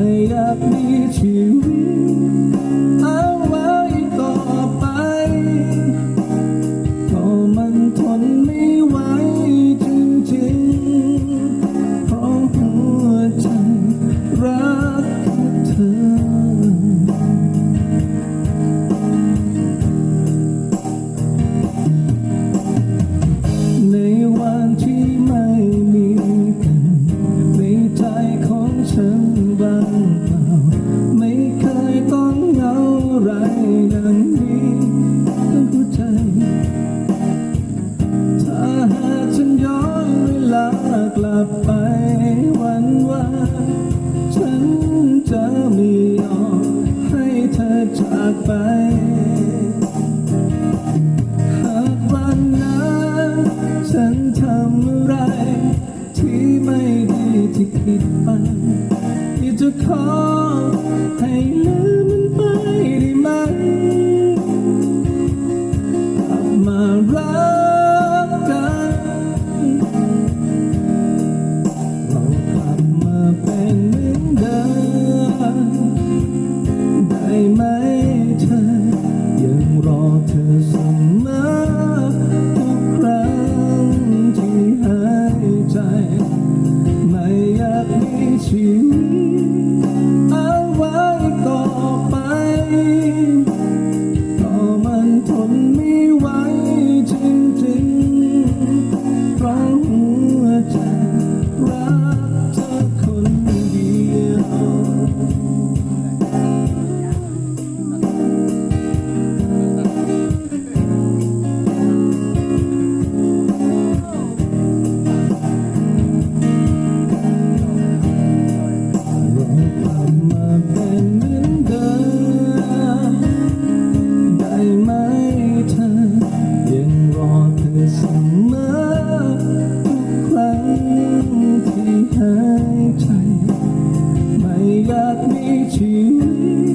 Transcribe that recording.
I appreciate you. จากไป 一起。 แบบนี้ชีวิต